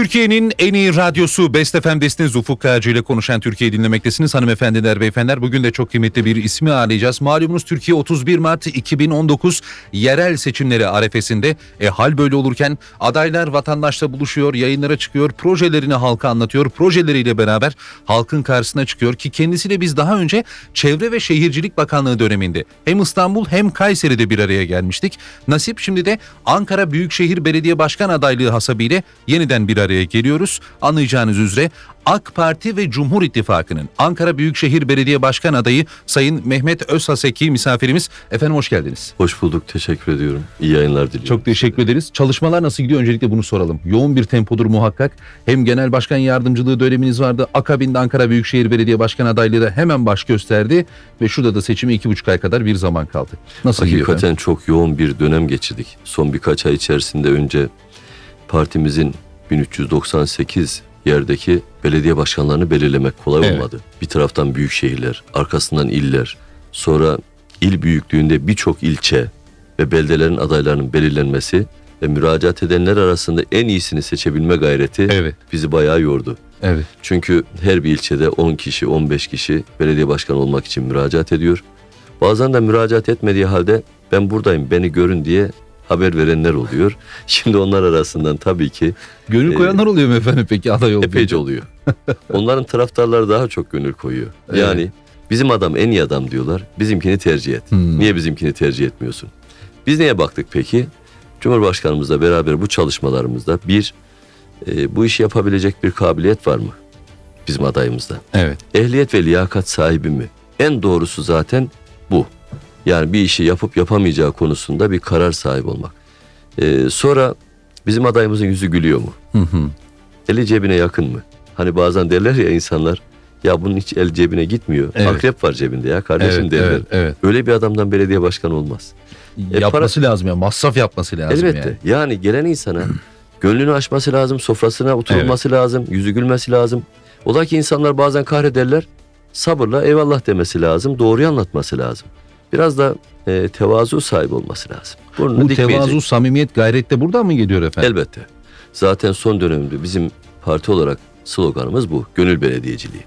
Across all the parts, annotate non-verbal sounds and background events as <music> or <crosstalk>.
Türkiye'nin en iyi radyosu Best FM'desiniz. Ufuk Kayacı ile konuşan Türkiye'yi dinlemektesiniz. Hanımefendiler, beyefendiler bugün de çok kıymetli bir ismi ağırlayacağız. Malumunuz Türkiye 31 Mart 2019 yerel seçimleri arefesinde. E, hal böyle olurken adaylar vatandaşla buluşuyor, yayınlara çıkıyor, projelerini halka anlatıyor. Projeleriyle beraber halkın karşısına çıkıyor ki kendisiyle biz daha önce Çevre ve Şehircilik Bakanlığı döneminde hem İstanbul hem Kayseri'de bir araya gelmiştik. Nasip şimdi de Ankara Büyükşehir Belediye Başkan adaylığı hasabıyla yeniden bir araya geliyoruz. Anlayacağınız üzere AK Parti ve Cumhur İttifakı'nın Ankara Büyükşehir Belediye Başkan adayı Sayın Mehmet Özhaseki misafirimiz. Efendim hoş geldiniz. Hoş bulduk. Teşekkür ediyorum. İyi yayınlar diliyorum. Çok teşekkür ederiz. Çalışmalar nasıl gidiyor? Öncelikle bunu soralım. Yoğun bir tempodur muhakkak. Hem genel başkan yardımcılığı döneminiz vardı. Akabinde Ankara Büyükşehir Belediye Başkan adaylığı da hemen baş gösterdi. Ve şurada da seçime iki buçuk ay kadar bir zaman kaldı. Nasıl gidiyor? efendim? Hakikaten çok yoğun bir dönem geçirdik. Son birkaç ay içerisinde önce partimizin 1398 yerdeki belediye başkanlarını belirlemek kolay Evet. olmadı. Bir taraftan büyük şehirler, arkasından iller, sonra il büyüklüğünde birçok ilçe ve beldelerin adaylarının belirlenmesi ve müracaat edenler arasında en iyisini seçebilme gayreti Evet. bizi bayağı yordu. Evet. Çünkü her bir ilçede 10 kişi, 15 kişi belediye başkanı olmak için müracaat ediyor. Bazen de müracaat etmediği halde ben buradayım beni görün diye haber verenler oluyor. <laughs> Şimdi onlar arasından tabii ki Gönül Ee, koyanlar oluyor mu efendim peki aday olduğu epeyce oluyor. <laughs> Onların taraftarları daha çok gönül koyuyor. Yani bizim adam en iyi adam diyorlar. Bizimkini tercih et. Hmm. Niye bizimkini tercih etmiyorsun? Biz neye baktık peki? Cumhurbaşkanımızla beraber bu çalışmalarımızda bir e, bu işi yapabilecek bir kabiliyet var mı? Bizim adayımızda. Evet. ehliyet ve liyakat sahibi mi? En doğrusu zaten bu. Yani bir işi yapıp yapamayacağı konusunda bir karar sahibi olmak. Ee, sonra bizim adayımızın yüzü gülüyor mu? Hı hı. Eli cebine yakın mı? Hani bazen derler ya insanlar ya bunun hiç el cebine gitmiyor. Evet. Akrep var cebinde ya kardeşim Evet, derler. evet, evet. Öyle bir adamdan belediye başkanı olmaz. E, yapması lazım ya. Masraf yapması lazım Elbette. yani. Yani. gelen insana <clears throat> gönlünü açması lazım, sofrasına oturulması lazım, yüzü gülmesi lazım. Ola ki insanlar bazen kahrederler. Sabırla eyvallah demesi lazım, doğruyu anlatması lazım. Biraz da e, tevazu sahibi olması lazım. Burnunu Bu dikmeyecek. tevazu, samimiyet, gayret de buradan mı geliyor efendim? Elbette. Zaten son dönemde bizim parti olarak sloganımız bu. Gönül belediyeciliği.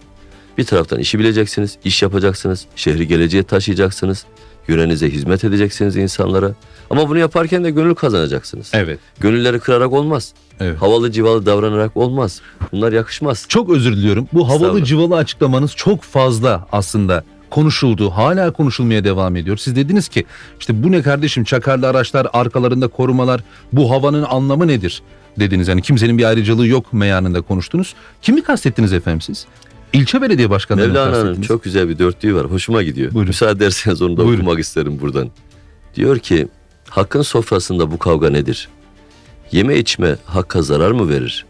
Bir taraftan işi bileceksiniz, iş yapacaksınız, şehri geleceğe taşıyacaksınız, yörenize hizmet edeceksiniz insanlara. Ama bunu yaparken de gönül kazanacaksınız. Evet. Gönülleri kırarak olmaz. Evet. Havalı civalı davranarak olmaz. Bunlar yakışmaz. Çok özür diliyorum. Bu havalı Estağfurullah. cıvalı açıklamanız çok fazla aslında konuşuldu. Hala konuşulmaya devam ediyor. Siz dediniz ki işte bu ne kardeşim çakarlı araçlar arkalarında korumalar bu havanın anlamı nedir dediniz. Yani kimsenin bir ayrıcalığı yok meyanında konuştunuz. Kimi kastettiniz efendim siz? İlçe belediye başkanlarını Mevlana'nın kastettiniz? çok güzel bir dörtlüğü var. Hoşuma gidiyor. Buyurun. Müsaade ederseniz onu da Buyurun. okumak isterim buradan. Diyor ki hakkın sofrasında bu kavga nedir? Yeme içme hakka zarar mı verir?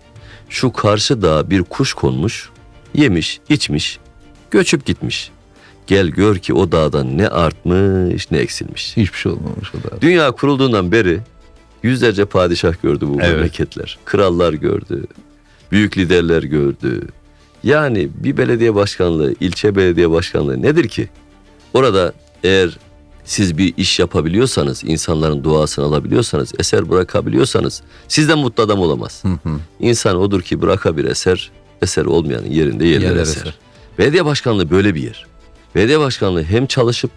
Şu karşı dağa bir kuş konmuş, yemiş, içmiş, göçüp gitmiş. Gel gör ki o dağdan ne artmış ne eksilmiş. Hiçbir şey olmamış o da. Dünya kurulduğundan beri yüzlerce padişah gördü bu Evet. memleketler. Krallar gördü. Büyük liderler gördü. Yani bir belediye başkanlığı, ilçe belediye başkanlığı nedir ki? Orada eğer siz bir iş yapabiliyorsanız, insanların duasını alabiliyorsanız, eser bırakabiliyorsanız sizden mutlu adam olamaz. Hı hı. İnsan odur ki bıraka bir eser, eser olmayanın yerinde yerler, Yerler eser. eser. Belediye başkanlığı böyle bir yer. Belediye başkanlığı hem çalışıp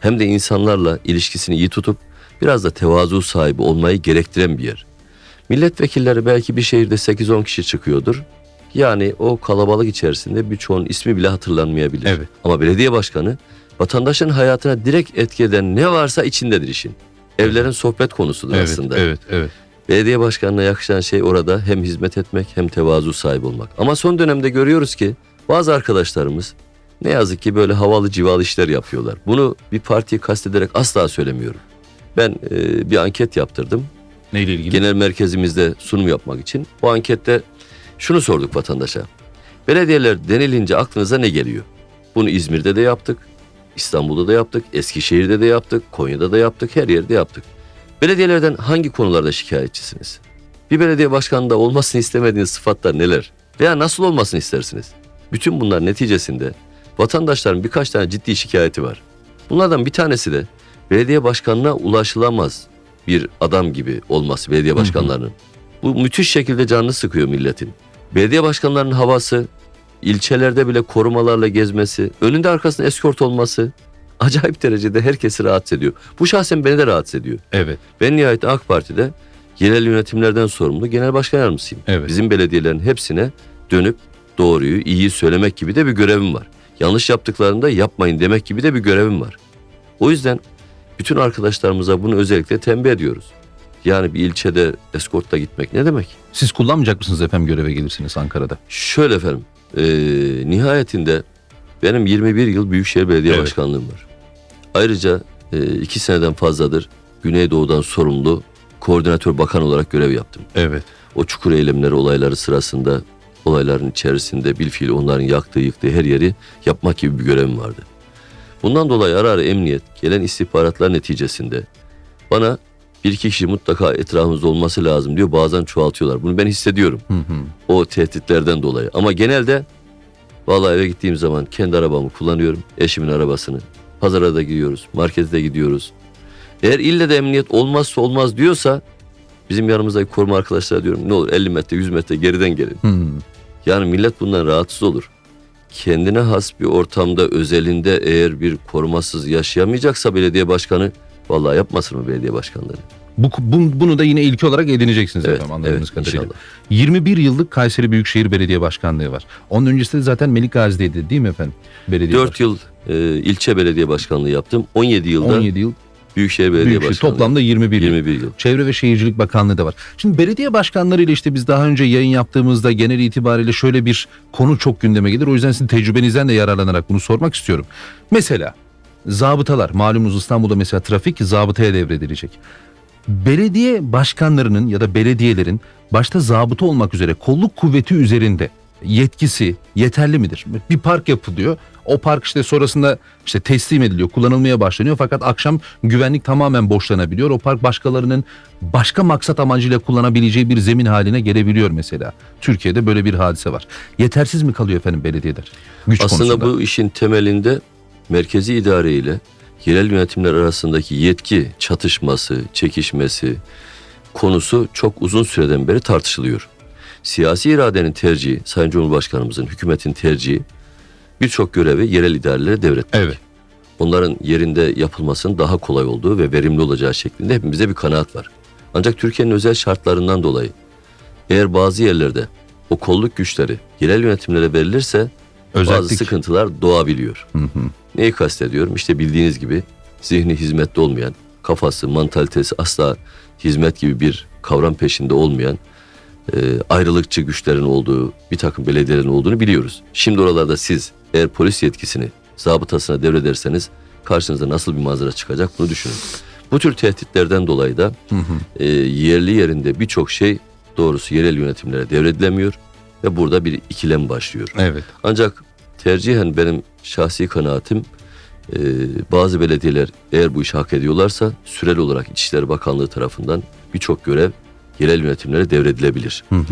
hem de insanlarla ilişkisini iyi tutup biraz da tevazu sahibi olmayı gerektiren bir yer. Milletvekilleri belki bir şehirde 8-10 kişi çıkıyordur. Yani o kalabalık içerisinde birçoğun ismi bile hatırlanmayabilir. Evet. Ama belediye başkanı vatandaşın hayatına direkt etki eden ne varsa içindedir işin. Evlerin sohbet konusudur Evet, aslında. evet, evet. Belediye başkanına yakışan şey orada hem hizmet etmek hem tevazu sahibi olmak. Ama son dönemde görüyoruz ki bazı arkadaşlarımız ne yazık ki böyle havalı civalı işler yapıyorlar. Bunu bir partiyi kastederek asla söylemiyorum. Ben e, bir anket yaptırdım. Neyle ilgili? Genel merkezimizde sunum yapmak için. Bu ankette şunu sorduk vatandaşa. Belediyeler denilince aklınıza ne geliyor? Bunu İzmir'de de yaptık. İstanbul'da da yaptık. Eskişehir'de de yaptık. Konya'da da yaptık. Her yerde yaptık. Belediyelerden hangi konularda şikayetçisiniz? Bir belediye başkanında olmasını istemediğiniz sıfatlar neler? Veya nasıl olmasını istersiniz? Bütün bunlar neticesinde vatandaşların birkaç tane ciddi şikayeti var. Bunlardan bir tanesi de belediye başkanına ulaşılamaz bir adam gibi olması belediye başkanlarının. Bu müthiş şekilde canını sıkıyor milletin. Belediye başkanlarının havası, ilçelerde bile korumalarla gezmesi, önünde arkasında eskort olması <laughs> acayip derecede herkesi rahatsız ediyor. Bu şahsen beni de rahatsız ediyor. Evet. Ben nihayet AK Parti'de yerel yönetimlerden sorumlu genel başkan yardımcısıyım. Evet. Bizim belediyelerin hepsine dönüp doğruyu, iyiyi söylemek gibi de bir görevim var. Yanlış yaptıklarında yapmayın demek gibi de bir görevim var. O yüzden bütün arkadaşlarımıza bunu özellikle tembih ediyoruz. Yani bir ilçede eskortla gitmek ne demek? Siz kullanmayacak mısınız efendim göreve gelirsiniz Ankara'da? Şöyle efendim, eee, nihayetinde benim 21 yıl Büyükşehir Belediye Evet. Başkanlığım var. Ayrıca eee, iki seneden fazladır Güneydoğu'dan sorumlu koordinatör bakan olarak görev yaptım. Evet. O çukur eylemleri olayları sırasında olayların içerisinde bilfiil onların yaktığı yıktığı her yeri yapmak gibi bir görevim vardı. Bundan dolayı ara ara emniyet gelen istihbaratlar neticesinde bana bir iki kişi mutlaka etrafımızda olması lazım diyor bazen çoğaltıyorlar. Bunu ben hissediyorum Hı hı. o tehditlerden dolayı. Ama genelde vallahi eve gittiğim zaman kendi arabamı kullanıyorum. Eşimin arabasını. Pazara da gidiyoruz. Markete de gidiyoruz. Eğer ille de emniyet olmazsa olmaz diyorsa bizim yanımızdaki koruma arkadaşlara diyorum ne olur 50 metre 100 metre geriden gelin. Hı. Yani millet bundan rahatsız olur. Kendine has bir ortamda özelinde eğer bir korumasız yaşayamayacaksa belediye başkanı vallahi yapmasın mı belediye başkanları? Bu, bu- bunu da yine ilki olarak edineceksiniz Evet, efendim anladığınız evet kadarıyla. inşallah. 21 yıllık Kayseri Büyükşehir Belediye Başkanlığı var. Onun öncesinde de zaten Melik Gazi'deydi değil mi efendim? Belediye 4 yıl e, ilçe belediye başkanlığı yaptım. 17 yılda 17 yıl Büyükşehir Belediye Büyükşehir. Başkanlığı. Toplamda 21 yıl. 21 yıl. Çevre ve Şehircilik Bakanlığı da var. Şimdi belediye başkanlarıyla işte biz daha önce yayın yaptığımızda genel itibariyle şöyle bir konu çok gündeme gelir. O yüzden sizin tecrübenizden de yararlanarak bunu sormak istiyorum. Mesela zabıtalar malumunuz İstanbul'da mesela trafik zabıtaya devredilecek. Belediye başkanlarının ya da belediyelerin başta zabıta olmak üzere kolluk kuvveti üzerinde yetkisi yeterli midir? Bir park yapılıyor. O park işte sonrasında işte teslim ediliyor, kullanılmaya başlanıyor fakat akşam güvenlik tamamen boşlanabiliyor. O park başkalarının başka maksat amacıyla kullanabileceği bir zemin haline gelebiliyor mesela. Türkiye'de böyle bir hadise var. Yetersiz mi kalıyor efendim belediyeler? Güç Aslında konusunda. bu işin temelinde merkezi idare ile yerel yönetimler arasındaki yetki çatışması, çekişmesi konusu çok uzun süreden beri tartışılıyor. Siyasi iradenin tercihi, Sayın Cumhurbaşkanımızın, hükümetin tercihi birçok görevi yerel idarelere devretmek. Evet. Onların yerinde yapılmasının daha kolay olduğu ve verimli olacağı şeklinde hepimize bir kanaat var. Ancak Türkiye'nin özel şartlarından dolayı eğer bazı yerlerde o kolluk güçleri yerel yönetimlere verilirse bazı Özellik. sıkıntılar doğabiliyor. Hı hı. Neyi kastediyorum? İşte bildiğiniz gibi zihni hizmette olmayan, kafası, mantalitesi asla hizmet gibi bir kavram peşinde olmayan e, ayrılıkçı güçlerin olduğu, bir takım belediyelerin olduğunu biliyoruz. Şimdi oralarda siz eğer polis yetkisini zabıtasına devrederseniz karşınıza nasıl bir manzara çıkacak bunu düşünün. Bu tür tehditlerden dolayı da Hı hı. e, yerli yerinde birçok şey doğrusu yerel yönetimlere devredilemiyor ve burada bir ikilem başlıyor. Evet. Ancak tercihen benim şahsi kanaatim e, bazı belediyeler eğer bu işi hak ediyorlarsa süreli olarak İçişleri Bakanlığı tarafından birçok görev yerel yönetimlere devredilebilir. Hı hı.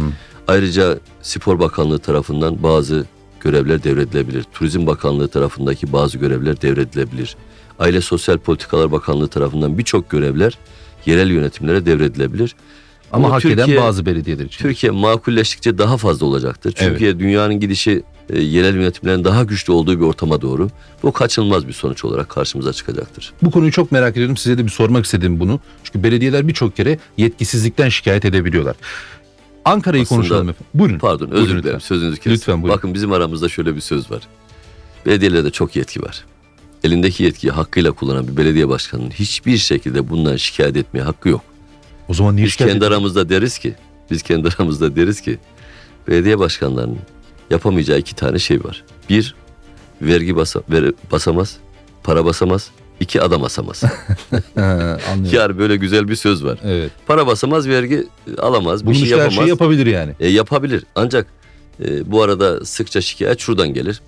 Ayrıca Spor Bakanlığı tarafından bazı görevler devredilebilir. Turizm Bakanlığı tarafındaki bazı görevler devredilebilir. Aile Sosyal Politikalar Bakanlığı tarafından birçok görevler yerel yönetimlere devredilebilir. Ama Bunu hak Türkiye- eden bazı belediyeler için. Türkiye makulleştikçe daha fazla olacaktır. Evet. Çünkü dünyanın gidişi e, yerel yönetimlerin daha güçlü olduğu bir ortama doğru. Bu kaçınılmaz bir sonuç olarak karşımıza çıkacaktır. Bu konuyu çok merak ediyorum. Size de bir sormak istedim bunu. Çünkü belediyeler birçok kere yetkisizlikten şikayet edebiliyorlar. Ankara'yı Aslında- konuşalım efendim. Buyurun. Pardon Buyurun özür lütfen. dilerim sözünüzü kestim. Lütfen buyurun. Bakın bizim aramızda şöyle bir söz var. Belediyelerde çok yetki var. Elindeki yetkiyi hakkıyla kullanan bir belediye başkanının hiçbir şekilde bundan şikayet etmeye hakkı yok. O zaman niye Biz şikayet kendi ediyorsun? aramızda deriz ki, biz kendi <laughs> aramızda deriz ki belediye başkanlarının yapamayacağı iki tane şey var. Bir, vergi basa, ver- basamaz, para basamaz. İki, adam asamaz. <laughs> Yani böyle güzel bir söz var. Evet. Para basamaz, vergi alamaz, Bunun bir şey işte her yapamaz. şeyi yapabilir yani. E, yapabilir. Ancak e, bu arada sıkça şikayet şuradan gelir.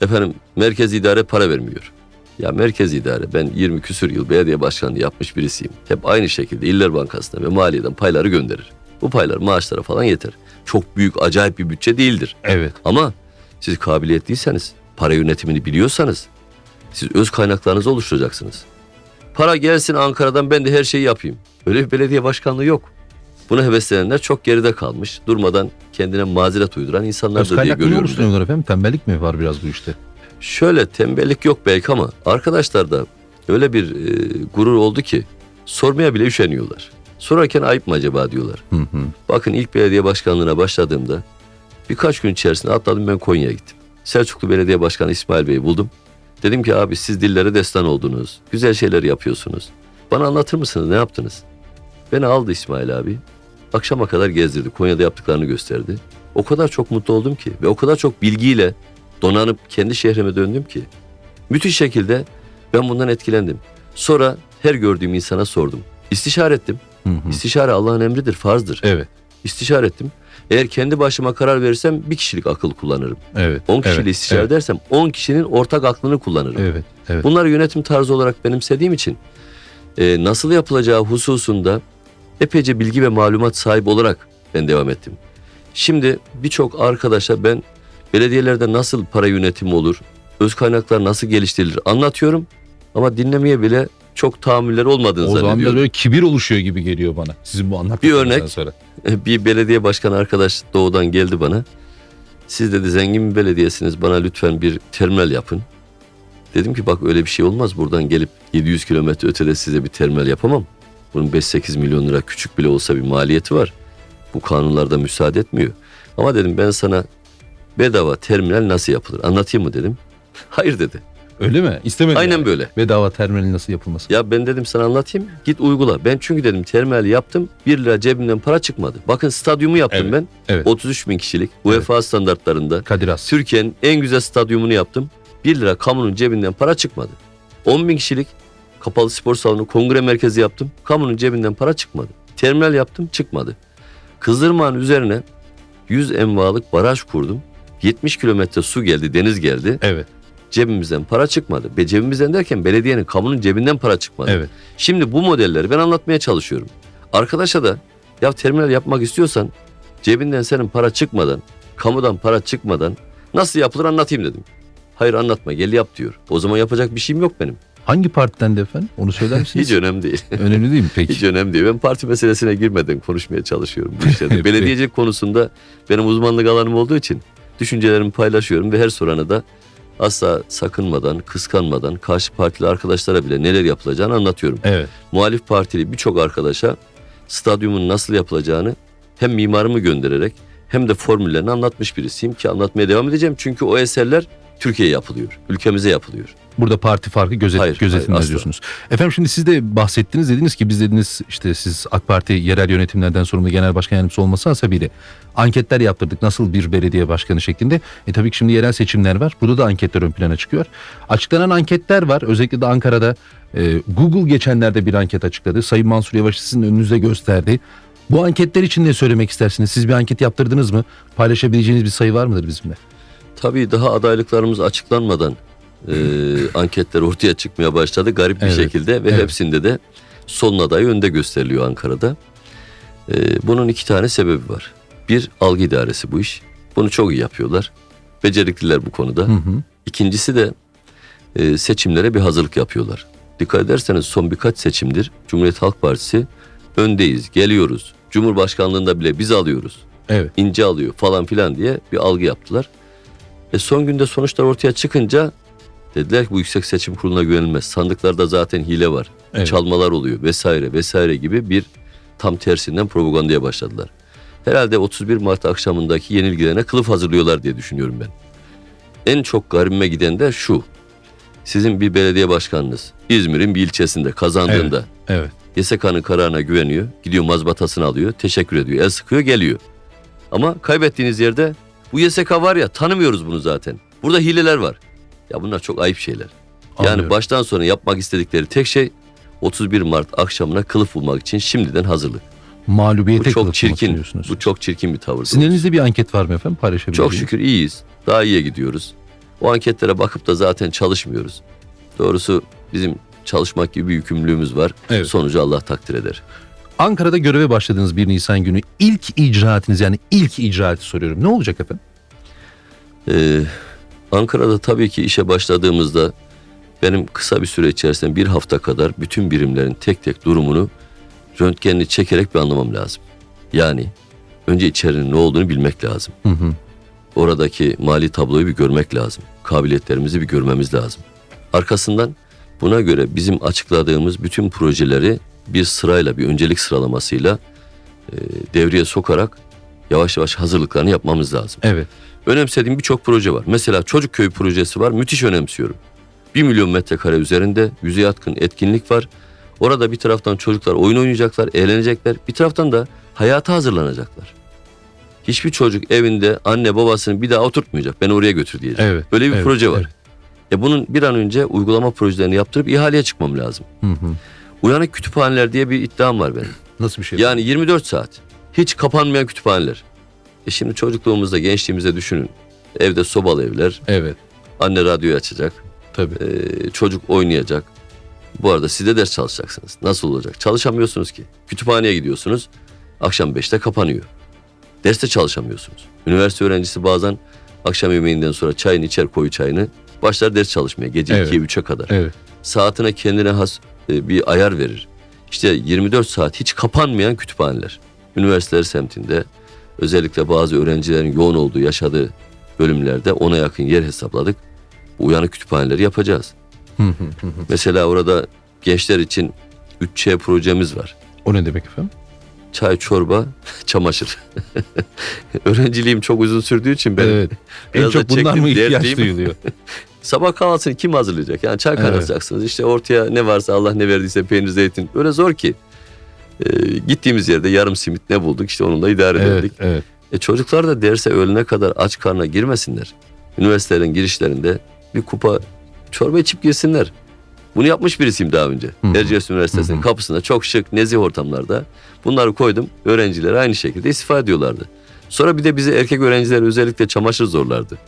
Efendim merkez idare para vermiyor. Ya merkez idare ben 20 küsür yıl belediye başkanlığı yapmış birisiyim. Hep aynı şekilde İller Bankası'na ve maliyeden payları gönderir. Bu paylar maaşlara falan yeter. Çok büyük acayip bir bütçe değildir. Evet. Ama siz kabiliyetliyseniz, para yönetimini biliyorsanız siz öz kaynaklarınızı oluşturacaksınız. Para gelsin Ankara'dan ben de her şeyi yapayım. Öyle bir belediye başkanlığı yok. Buna heveslenenler çok geride kalmış. Durmadan kendine mazeret uyduran Öz insanlardır diye kaynaklı görüyorum. ben. oluşturuyorlar efendim? Tembellik mi var biraz bu işte? Şöyle tembellik yok belki ama arkadaşlar da öyle bir e, gurur oldu ki sormaya bile üşeniyorlar. Sorarken ayıp mı acaba diyorlar. Hı hı. Bakın ilk belediye başkanlığına başladığımda birkaç gün içerisinde atladım ben Konya'ya gittim. Selçuklu Belediye Başkanı İsmail Bey'i buldum. Dedim ki abi siz dillere destan oldunuz. Güzel şeyler yapıyorsunuz. Bana anlatır mısınız ne yaptınız? Beni aldı İsmail abi. Akşama kadar gezdirdi. Konya'da yaptıklarını gösterdi. O kadar çok mutlu oldum ki ve o kadar çok bilgiyle donanıp kendi şehrime döndüm ki. Müthiş şekilde ben bundan etkilendim. Sonra her gördüğüm insana sordum. İstişare ettim. Hı hı. İstişare Allah'ın emridir, farzdır. Evet. İstişare ettim. Eğer kendi başıma karar verirsem bir kişilik akıl kullanırım. Evet. 10 kişiyle evet, istişare evet, edersem 10 kişinin ortak aklını kullanırım. Evet. Evet. Bunları yönetim tarzı olarak benimsediğim için e, nasıl yapılacağı hususunda epeyce bilgi ve malumat sahibi olarak ben devam ettim. Şimdi birçok arkadaşa ben belediyelerde nasıl para yönetimi olur, öz kaynaklar nasıl geliştirilir anlatıyorum ama dinlemeye bile çok tahammüller olmadığını O zaman da zannediyorum. böyle kibir oluşuyor gibi geliyor bana. Sizin bu anlattıklarınızdan örnek. sonra. bir belediye başkanı arkadaş doğudan geldi bana. Siz dedi zengin bir belediyesiniz bana lütfen bir terminal yapın. Dedim ki bak öyle bir şey olmaz buradan gelip 700 kilometre ötede size bir terminal yapamam. Bunun 5-8 milyon lira küçük bile olsa bir maliyeti var. Bu kanunlarda müsaade etmiyor. Ama dedim ben sana bedava terminal nasıl yapılır anlatayım mı dedim. <laughs> Hayır dedi. Öyle mi? İstemedi. Aynen yani. böyle. Bedava terminalin nasıl yapılması? Ya ben dedim sana anlatayım git uygula. Ben çünkü dedim terminali yaptım 1 lira cebimden para çıkmadı. Bakın stadyumu yaptım Evet, ben. evet. 33 bin kişilik UEFA standartlarında. Kadir Has. Türkiye'nin en güzel stadyumunu yaptım. 1 lira kamunun cebinden para çıkmadı. 10 bin kişilik kapalı spor salonu kongre merkezi yaptım. Kamunun cebinden para çıkmadı. Terminal yaptım çıkmadı. Kızdırmağın üzerine 100 envalık baraj kurdum. 70 kilometre su geldi, deniz geldi. Evet. Cebimizden para çıkmadı. Be cebimizden derken belediyenin, kamunun cebinden para çıkmadı. Evet. Şimdi bu modelleri ben anlatmaya çalışıyorum. Arkadaşa da ya terminal yapmak istiyorsan cebinden senin para çıkmadan, kamudan para çıkmadan nasıl yapılır anlatayım dedim. Hayır anlatma gel yap diyor. O zaman yapacak bir şeyim yok benim. Hangi partiden de efendim? Onu söyler misiniz? <laughs> Hiç önemli değil. Önemli değil mi peki? Hiç önemli değil. Ben parti meselesine girmeden konuşmaya çalışıyorum bu <laughs> işlerde. Belediyecilik konusunda benim uzmanlık alanım olduğu için düşüncelerimi paylaşıyorum ve her sorana da asla sakınmadan, kıskanmadan karşı partili arkadaşlara bile neler yapılacağını anlatıyorum. Evet. muhalif partili birçok arkadaşa stadyumun nasıl yapılacağını hem mimarımı göndererek hem de formüllerini anlatmış birisiyim ki anlatmaya devam edeceğim. Çünkü o eserler Türkiye'ye yapılıyor, ülkemize yapılıyor. Burada parti farkı gözet, Hayır, gözetilmez hayır, asla. diyorsunuz. Efendim şimdi siz de bahsettiniz dediniz ki biz dediniz işte siz AK Parti yerel yönetimlerden sorumlu genel başkan yardımcısı olması hasebiyle anketler yaptırdık nasıl bir belediye başkanı şeklinde. E tabii ki şimdi yerel seçimler var. Burada da anketler ön plana çıkıyor. Açıklanan anketler var. Özellikle de Ankara'da e, Google geçenlerde bir anket açıkladı. Sayın Mansur Yavaş sizin önünüze gösterdi. Bu anketler için ne söylemek istersiniz? Siz bir anket yaptırdınız mı? Paylaşabileceğiniz bir sayı var mıdır bizimle? Tabii daha adaylıklarımız açıklanmadan e, <clears throat> anketler ortaya çıkmaya başladı garip bir Evet, şekilde ve evet. hepsinde de son adayı önde gösteriliyor Ankara'da. E, bunun iki tane sebebi var. Bir algı idaresi bu iş. Bunu çok iyi yapıyorlar. Becerikliler bu konuda. Hı hı. İkincisi de e, seçimlere bir hazırlık yapıyorlar. Dikkat ederseniz son birkaç seçimdir Cumhuriyet Halk Partisi öndeyiz, geliyoruz. Cumhurbaşkanlığında bile biz alıyoruz. Evet. ince alıyor falan filan diye bir algı yaptılar. E son günde sonuçlar ortaya çıkınca dediler ki bu Yüksek Seçim Kurulu'na güvenilmez. Sandıklarda zaten hile var. Evet. Çalmalar oluyor vesaire vesaire gibi bir tam tersinden propagandaya başladılar. Herhalde 31 Mart akşamındaki yenilgilerine kılıf hazırlıyorlar diye düşünüyorum ben. En çok garibime giden de şu. Sizin bir belediye başkanınız İzmir'in bir ilçesinde kazandığında Evet. YSK'nın kararına güveniyor. Gidiyor mazbatasını alıyor. Teşekkür ediyor. El sıkıyor geliyor. Ama kaybettiğiniz yerde bu YSK var ya tanımıyoruz bunu zaten. Burada hileler var. Ya bunlar çok ayıp şeyler. Yani Anlıyorum. baştan sona yapmak istedikleri tek şey 31 Mart akşamına kılıf bulmak için şimdiden hazırlık. Mağlubiyete Bu çok çirkin. Bu çok çirkin bir tavır. Sizin elinizde bir anket var mı efendim Çok paylaşabileceğiniz? şükür iyiyiz. Daha iyiye gidiyoruz. O anketlere bakıp da zaten çalışmıyoruz. Doğrusu bizim çalışmak gibi bir yükümlülüğümüz var. Evet. Sonucu Allah takdir eder. Ankara'da göreve başladığınız 1 Nisan günü ilk icraatınız yani ilk icraatı soruyorum. Ne olacak efendim? Ee, Ankara'da tabii ki işe başladığımızda benim kısa bir süre içerisinde bir hafta kadar bütün birimlerin tek tek durumunu röntgenli çekerek bir anlamam lazım. Yani önce içerinin ne olduğunu bilmek lazım. Hı hı. Oradaki mali tabloyu bir görmek lazım. Kabiliyetlerimizi bir görmemiz lazım. Arkasından buna göre bizim açıkladığımız bütün projeleri bir sırayla, bir öncelik sıralamasıyla e, devreye sokarak yavaş yavaş hazırlıklarını yapmamız lazım. Evet. Önemsediğim birçok proje var. Mesela Çocuk Köyü projesi var. Müthiş önemsiyorum. 1 milyon metrekare üzerinde yüze yatkın etkinlik var. Orada bir taraftan çocuklar oyun oynayacaklar, eğlenecekler. Bir taraftan da hayata hazırlanacaklar. Hiçbir çocuk evinde anne babasını bir daha oturtmayacak. Beni oraya götür diyecek. Evet. Böyle bir evet, proje var. evet. E bunun bir an önce uygulama projelerini yaptırıp ihaleye çıkmam lazım. Hı hı. Uyanık kütüphaneler diye bir iddiam var benim. Nasıl bir şey? Yani 24 saat. Hiç kapanmayan kütüphaneler. E şimdi çocukluğumuzda, gençliğimizde düşünün. Evde sobalı evler, Evet. anne radyoyu açacak, Tabii. e, çocuk oynayacak. Bu arada siz de ders çalışacaksınız. Nasıl olacak? Çalışamıyorsunuz ki. Kütüphaneye gidiyorsunuz, akşam 5'te kapanıyor. Derste çalışamıyorsunuz. Üniversite öğrencisi bazen akşam yemeğinden sonra çayını içer koyu çayını, başlar ders çalışmaya gece Evet. 2'ye 3'e kadar. Evet. Saatine kendine has bir ayar verir. İşte 24 saat hiç kapanmayan kütüphaneler. Üniversiteler semtinde özellikle bazı öğrencilerin yoğun olduğu, yaşadığı bölümlerde ona yakın yer hesapladık. Bu uyanık kütüphaneleri yapacağız. <laughs> Mesela orada gençler için 3Ç projemiz var. O ne demek efendim? Çay, çorba, <laughs> çamaşır. <laughs> Öğrenciliğim çok uzun sürdüğü için ben evet. En çok bunlar mı ihtiyaç duyuluyor? Sabah kahvaltısını kim hazırlayacak? Yani çay Evet. kaynatacaksınız. İşte ortaya ne varsa Allah ne verdiyse peynir, zeytin. Öyle zor ki. Ee, gittiğimiz yerde yarım simit ne bulduk işte onunla idare evet. ederdik. Evet. E çocuklar da derse öğlene kadar aç karnına girmesinler. Üniversitelerin girişlerinde bir kupa çorba içip girsinler. Bunu yapmış birisiyim daha önce. Hı hı. Erciyes Üniversitesi'nin Hı hı. kapısında çok şık, nezih ortamlarda. Bunları koydum. Öğrenciler aynı şekilde istifade ediyorlardı. Sonra bir de bize erkek öğrenciler özellikle çamaşır zorlardı.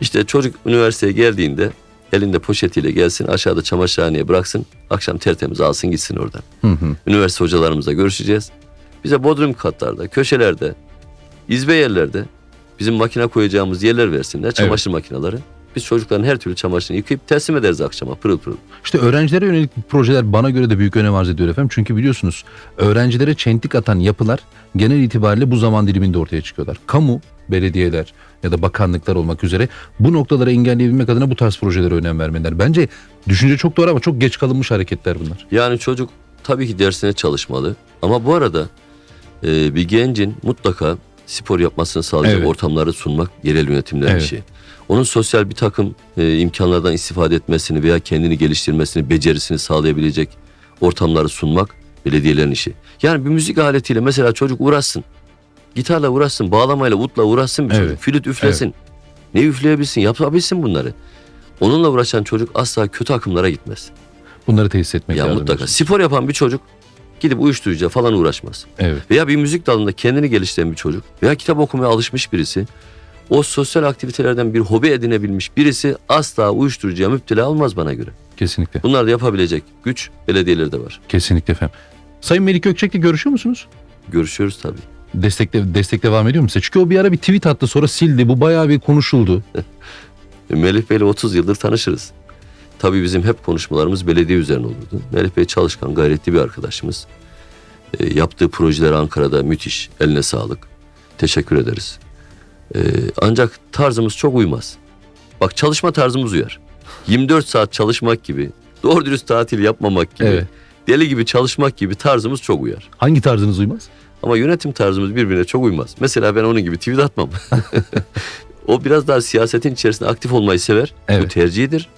İşte çocuk üniversiteye geldiğinde elinde poşetiyle gelsin aşağıda çamaşırhaneye bıraksın. Akşam tertemiz alsın gitsin oradan. Hı hı. Üniversite hocalarımızla görüşeceğiz. Bize bodrum katlarda, köşelerde, izbe yerlerde bizim makine koyacağımız yerler versinler. Çamaşır makineleri. Biz çocukların her türlü çamaşırını yıkayıp teslim ederiz akşama pırıl pırıl. İşte öğrencilere yönelik projeler bana göre de büyük önem arz ediyor efendim. Çünkü biliyorsunuz öğrencilere çentik atan yapılar genel itibariyle bu zaman diliminde ortaya çıkıyorlar. Kamu, belediyeler ya da bakanlıklar olmak üzere bu noktaları engelleyebilmek adına bu tarz projelere önem vermeliler. Bence düşünce çok doğru ama çok geç kalınmış hareketler bunlar. Yani çocuk tabii ki dersine çalışmalı. Ama bu arada e, bir gencin mutlaka spor yapmasını sağlayacak Evet. ortamları sunmak yerel yönetimlerin Evet. işi. Onun sosyal bir takım e, imkanlardan istifade etmesini veya kendini geliştirmesini, becerisini sağlayabilecek ortamları sunmak belediyelerin işi. Yani bir müzik aletiyle mesela çocuk uğraşsın. Gitarla uğraşsın, bağlamayla, utla uğraşsın bir Evet. çocuk. Flüt üflesin. Ne üfleyebilsin, yapabilsin bunları. Onunla uğraşan çocuk asla kötü akımlara gitmez. Bunları tesis etmek Ya lazım. mutlaka. diyorsun. Spor yapan bir çocuk gidip uyuşturucuya falan uğraşmaz. Evet. Veya bir müzik dalında kendini geliştiren bir çocuk veya kitap okumaya alışmış birisi o sosyal aktivitelerden bir hobi edinebilmiş birisi asla uyuşturucuya müptela olmaz bana göre. Kesinlikle. Bunlar da yapabilecek güç belediyelerde var. Kesinlikle efendim. Sayın Melik Gökçek'le görüşüyor musunuz? Görüşüyoruz tabii. Destekle, destek devam ediyor mu size? Çünkü o bir ara bir tweet attı sonra sildi. Bu bayağı bir konuşuldu. <laughs> Melih Bey'le 30 yıldır tanışırız. Tabii bizim hep konuşmalarımız belediye üzerine olurdu. Melih Bey çalışkan, gayretli bir arkadaşımız. E, yaptığı projeler Ankara'da müthiş. Eline sağlık. Teşekkür ederiz. E, ancak tarzımız çok uymaz. Bak çalışma tarzımız uyar. 24 saat çalışmak gibi, doğru dürüst tatil yapmamak gibi, Evet. deli gibi çalışmak gibi tarzımız çok uyar. Hangi tarzınız uymaz? Ama yönetim tarzımız birbirine çok uymaz. Mesela ben onun gibi tweet atmam. <laughs> o biraz daha siyasetin içerisinde aktif olmayı sever. Bu Evet. tercihidir.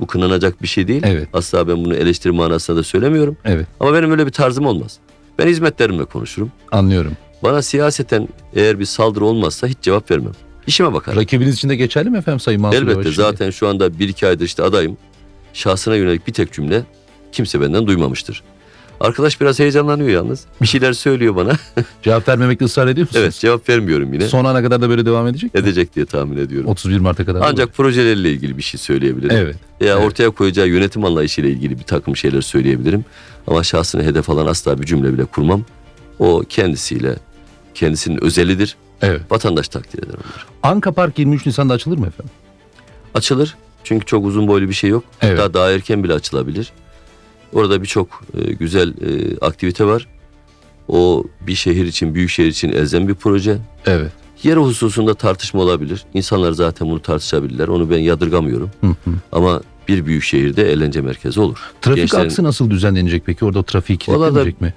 Bu kınanacak bir şey değil. Evet. Asla ben bunu eleştiri manasında da söylemiyorum. Evet. Ama benim öyle bir tarzım olmaz. Ben hizmetlerimle konuşurum. Anlıyorum. Bana siyaseten eğer bir saldırı olmazsa hiç cevap vermem. İşime bakarım. Rakibiniz için de geçerli mi efendim Sayın Mansur Elbette Yavaş zaten şu anda bir iki aydır işte adayım. Şahsına yönelik bir tek cümle kimse benden duymamıştır. Arkadaş biraz heyecanlanıyor yalnız. Bir şeyler söylüyor bana. <laughs> Cevap vermemekte ısrar ediyor musunuz? evet cevap vermiyorum yine. Son ana kadar da böyle devam edecek mi? Edecek diye tahmin ediyorum. 31 Mart'a kadar. Ancak projelerle ilgili bir şey söyleyebilirim. Evet. Veya evet. ortaya koyacağı yönetim anlayışıyla ilgili bir takım şeyler söyleyebilirim. Ama şahsını hedef alan asla bir cümle bile kurmam. O kendisiyle, kendisinin özelidir. Evet. Vatandaş takdir eder onları. Anka Park 23 Nisan'da açılır mı efendim? Açılır. Çünkü çok uzun boylu bir şey yok. Evet. Hatta daha erken bile açılabilir. Orada birçok e, güzel e, aktivite var. O bir şehir için, büyük şehir için elzem bir proje. Evet. Yer hususunda tartışma olabilir. İnsanlar zaten bunu tartışabilirler. Onu ben yadırgamıyorum. Hı hı. Ama bir büyük şehirde eğlence merkezi olur. Trafik Gençlerin- aksı nasıl düzenlenecek peki? Orada da- kilitlenecek mi?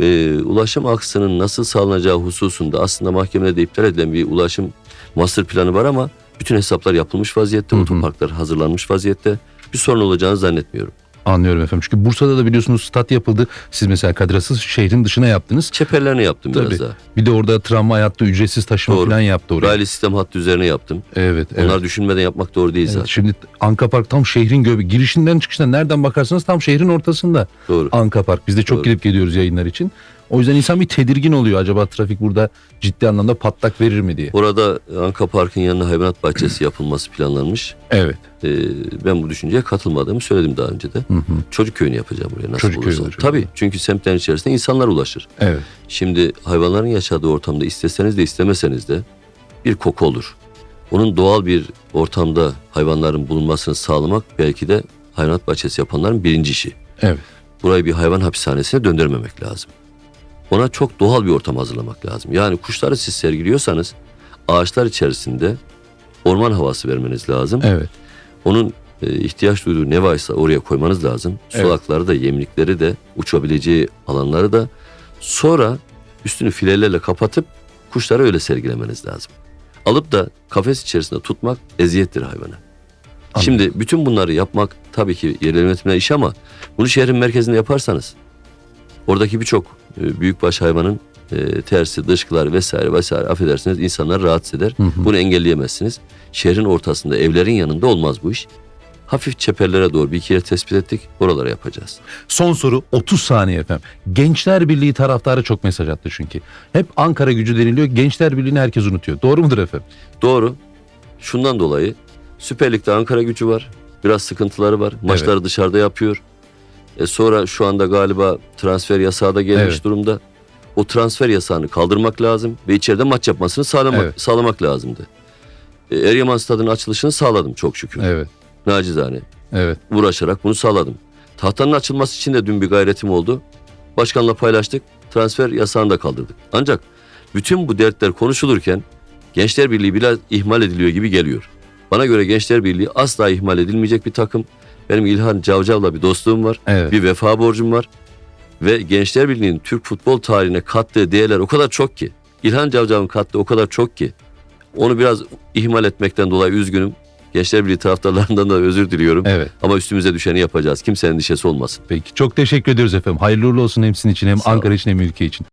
Ee, ulaşım aksının nasıl sağlanacağı hususunda aslında mahkemede iptal edilen bir ulaşım master planı var ama bütün hesaplar yapılmış vaziyette. Hı hı. Otoparklar hazırlanmış vaziyette. Bir sorun olacağını zannetmiyorum. Anlıyorum efendim. Çünkü Bursa'da da biliyorsunuz stat yapıldı. Siz mesela Kadir Has şehrin dışına yaptınız. Çeperlerini yaptım Tabii. biraz daha. Bir de orada tramvay hattı ücretsiz taşıma Doğru. falan yaptı oraya. Raylı sistem hattı üzerine yaptım. Evet, evet. Onlar düşünmeden yapmak doğru değil Evet, zaten. Şimdi Anka Park tam şehrin göbeği. Girişinden çıkışından nereden bakarsanız tam şehrin ortasında. Doğru. Anka Park. Biz de çok Doğru. gidip geliyoruz yayınlar için. O yüzden insan bir tedirgin oluyor. Acaba trafik burada ciddi anlamda patlak verir mi diye. Orada Anka Park'ın yanına hayvanat bahçesi yapılması planlanmış. Evet. Ee, ben bu düşünceye katılmadığımı söyledim daha önce de. Hı hı. Çocuk köyünü yapacağım buraya nasıl Çocuk köyü olursa. olacak. Tabii çünkü semtlerin içerisinde insanlar ulaşır. Evet. Şimdi hayvanların yaşadığı ortamda isteseniz de istemeseniz de bir koku olur. Onun doğal bir ortamda hayvanların bulunmasını sağlamak belki de hayvanat bahçesi yapanların birinci işi. Evet. Burayı bir hayvan hapishanesine döndürmemek lazım. Ona çok doğal bir ortam hazırlamak lazım. Yani kuşları siz sergiliyorsanız ağaçlar içerisinde orman havası vermeniz lazım. Evet. Onun e, ihtiyaç duyduğu ne varsa oraya koymanız lazım. Evet. Solakları da, yemlikleri de, uçabileceği alanları da. Sonra üstünü filelerle kapatıp kuşları öyle sergilemeniz lazım. Alıp da kafes içerisinde tutmak eziyettir hayvana. Şimdi bütün bunları yapmak tabii ki yerel yönetimler iş ama bunu şehrin merkezinde yaparsanız oradaki birçok e, büyükbaş hayvanın e, tersi, dışkılar vesaire vesaire affedersiniz insanlar rahatsız eder. Hı hı. Bunu engelleyemezsiniz. Şehrin ortasında evlerin yanında olmaz bu iş. Hafif çeperlere doğru bir iki yer tespit ettik. Oralara yapacağız. Son soru 30 saniye efendim. Gençler Birliği taraftarı çok mesaj attı çünkü. Hep Ankara gücü deniliyor. Gençler Birliği'ni herkes unutuyor. Doğru mudur efendim? Doğru. Şundan dolayı Süper Lig'de Ankara gücü var. Biraz sıkıntıları var. Maçları dışarıda yapıyor. E sonra şu anda galiba transfer yasağı da gelmiş Evet. durumda. O transfer yasağını kaldırmak lazım ve içeride maç yapmasını sağlamak, Evet. sağlamak lazımdı. E, Eryaman Stadı'nın açılışını sağladım çok şükür. Evet. Nacizane. Evet. uğraşarak bunu sağladım. Tahtanın açılması için de dün bir gayretim oldu. Başkanla paylaştık. Transfer yasağını da kaldırdık. Ancak bütün bu dertler konuşulurken Gençler Birliği biraz ihmal ediliyor gibi geliyor. Bana göre Gençler Birliği asla ihmal edilmeyecek bir takım. Benim İlhan Cavcav'la bir dostluğum var. Evet. Bir vefa borcum var. Ve Gençler Birliği'nin Türk futbol tarihine kattığı değerler o kadar çok ki. İlhan Cavcav'ın kattığı o kadar çok ki. Onu biraz ihmal etmekten dolayı üzgünüm. Gençler Birliği taraftarlarından da özür diliyorum. Evet. Ama üstümüze düşeni yapacağız. Kimsenin endişesi olmasın. Peki. Çok teşekkür ediyoruz efendim. Hayırlı uğurlu olsun hem sizin için hem. Ankara için hem ülke için.